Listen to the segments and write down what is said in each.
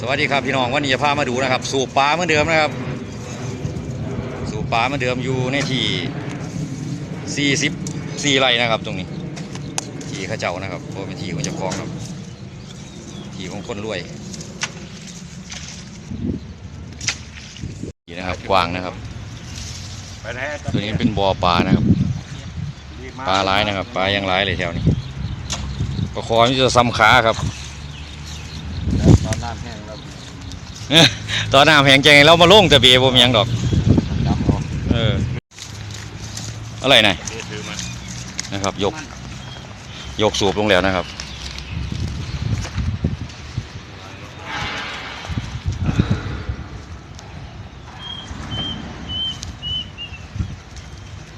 สวัสดีครับพี่น้องวันนี้จะพามาดูนะครับ สูบปลาเหมือนเดิมนะครับ สูบปลาเหมือนเดิมอยู่ในที่44ไร่นะครับ ตรงนี้ ที่ข้าเจ้านะครับเพราะเป็นที่ของเจ้าของครับ ที่ของคนรวยนี่นะครับกว้างนะครับตัวนี้เป็นบ่อปลานะครับปลาร้ายนะครับปลายังร้ายเลยแถวนี้ปลาคอนี่จะซ้ำขาครับตอนน้ำแห้ง ตอนน้ำแห้งใจเรามาลงแต่เบียบ่มีหยังดอก เออ อะไรนะนี่ถือมานะครับ ยก ยกสูบลงแล้วนะครับ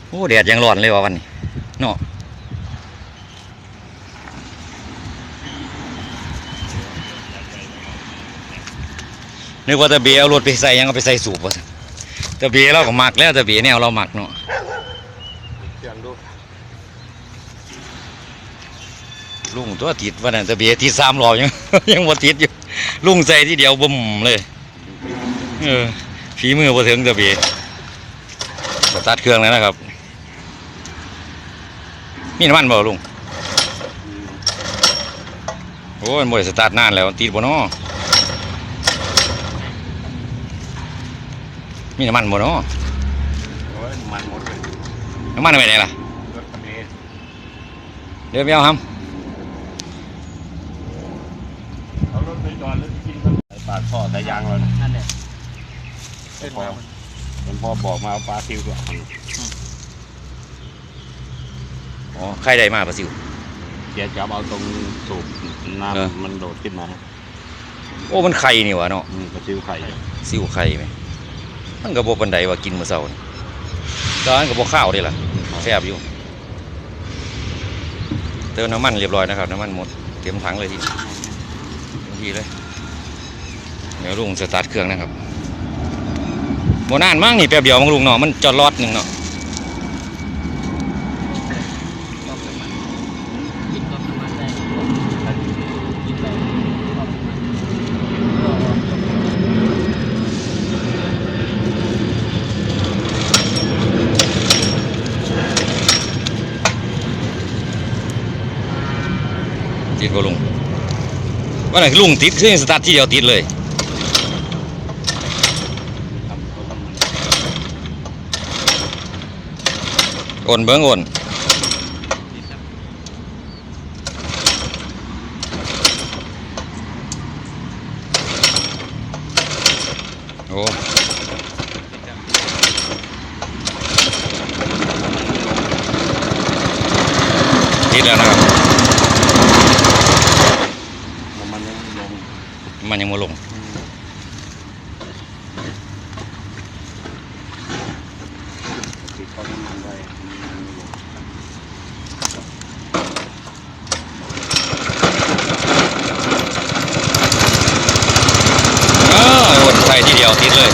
โอ้แดดยังร้อนเลยว่ะวันนี้เนาะ นึกว่าตะเบียเอารถไปใส่ยังเอาไปใส่สูบวะตะเบียเราก็หมักแล้วตะเบียแนวเราหมักเนาะลุงตัวติดวันนั้นตะเบียติดสามล้อยังยังบ่ติดอยู่ลุงใส่ทีเดียวบุ่มเลยเออฝีมือบ่ถึงตะเบียสตาร์ทเครื่องแล้วนะครับมีน้ำมันบ่ลุงโอ้ยมันบ่ได้สตาร์ทนานแล้วติดบ่เนาะ มีน้ำมันบ่เนาะโอ้ยมันหมดเลยน้ำมันเอาไปไหนล่ะรถคันนี้เดี๋ยวไปเอาครับเอารถไปจอดแล้วกินกันไอ้ปลาทอดแต่ยางเราเนี่ยนั่นแหละไอ้พอมันพอบอกมาเอาปลาซิวด้วยอ๋อใครได้มาปะสิวเดี๋ยวจะเอาตรงสูบเออน้ำมันโดดขึ้นมา โอ้ มันไข่นี่หวะเนาะอืมปลาซิวไข่ซิวไข่ไหม มันก็บ่ปันไดว่ากินมื้อเช้านี่ตอนนั้นก็บ่ข้าวเด้ล่ะแซ่บอยู่ เติมน้ำมันเรียบร้อยนะครับ น้ำมันหมดเต็มถังเลยทีทีเลยเดี๋ยวลุงสตาร์ทเครื่องนะครับโมนานมากนี่แป๊บเดียวมังลุงเนาะมันจอดรอดหนึ่งเนาะ รอบน้ำมันกินรอบน้ำมันได้กินได้รอบน้ำมัน ติดบ่ลุงว่าไหนลุงติดคือสตาร์ทที่เดียวติดเลยโอนเบิ่งโอนโอ้ติดแล้วนะครับ น้ำมันยังไม่ลง มันยังมาลงเข้าน้ำมันไว้มันไม่ลงเออโอนใส่ทีเดียวติดเลย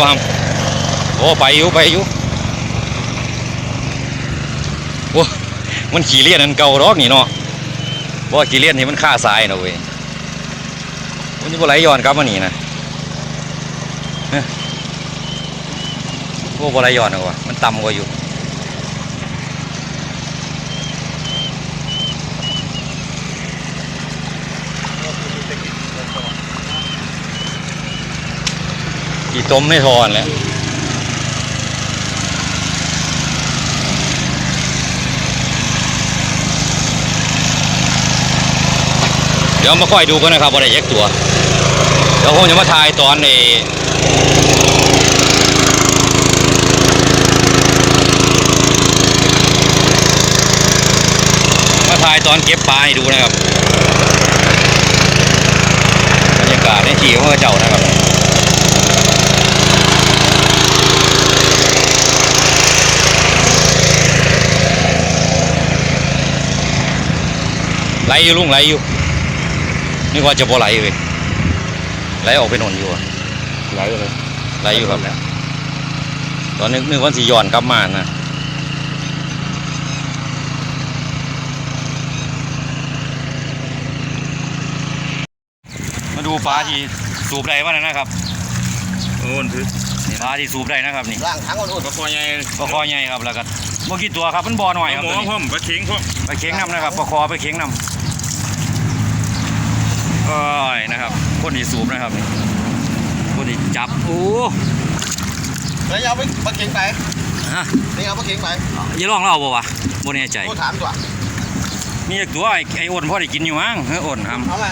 บ่ครับโอ้ไปอยู่ไปอยู่โอ้มันขี่เลียนอันเก่ารอกนี่เนาะบ่ว่าขี่เลียนที่มันฆ่าสายนะเว้ยมันจะบ่ไหลย้อนกลับมานี่นะเฮ้ยโอ้บ่ไหลย้อนนะวะมันต่ำกว่าอยู่ กี่ต้มไม่ทอนแล้วเดี๋ยวมาค่อยดูกันนะครับว่าได้เอ็กตัว เดี๋ยวผมจะมาถ่ายตอนในมาถ่ายตอนเก็บปลาให้ดูนะครับบรรยากาศในที่ของพระเจ้านะครับ ไหลอยู่ลุงไหลอยู่นึกว่าจะบ่ไหลเลยไหลออกไปโนนอยู่อะไหลเลยไหลอยู่ครับตอนนึกนึกว่าสีย้อนกลับมานะมาดูปลาที่สูบได้วะนั่นนะครับโอ้นถือนี่ปลาที่สูบได้นะครับนี่ล่างทั้งอุ่นปลาคอใหญ่ปลาคอใหญ่ครับแล้วก็เมื่อกี้ตัวครับมันบ่อหน่อยครับหมตัวอนี้พ่อมปลาเข็งพ่อมไปเค้งน้ำนะครับปลาคอไปเค้งน้ำโอ้ยนะครับคนที่สูบนะครับนี่คนที่จับโอ้ๆแล้วเอาไปปลาเข็งไปฮะนี่เอาปลาเข็งไปอย่าลองเล่าบ่วะบ่แน่ใจโอ้ถามตัวมีอีกตัวไอ้ไอ้อ้นพ่อได้กินอยู่มั้งเฮ้ยอ้นทำเอาไหม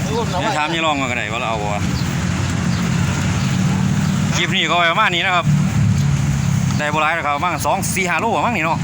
เอาไหมเอาไหมเดี๋ยวถามอย่าลองก็ได้ว่าเราเอาบ่วะคลิปนี้ก็ประมาณนี้นะครับได้บ่หลายนะครับประมาณสองสี่ห้าโลมั้งนี่เนาะ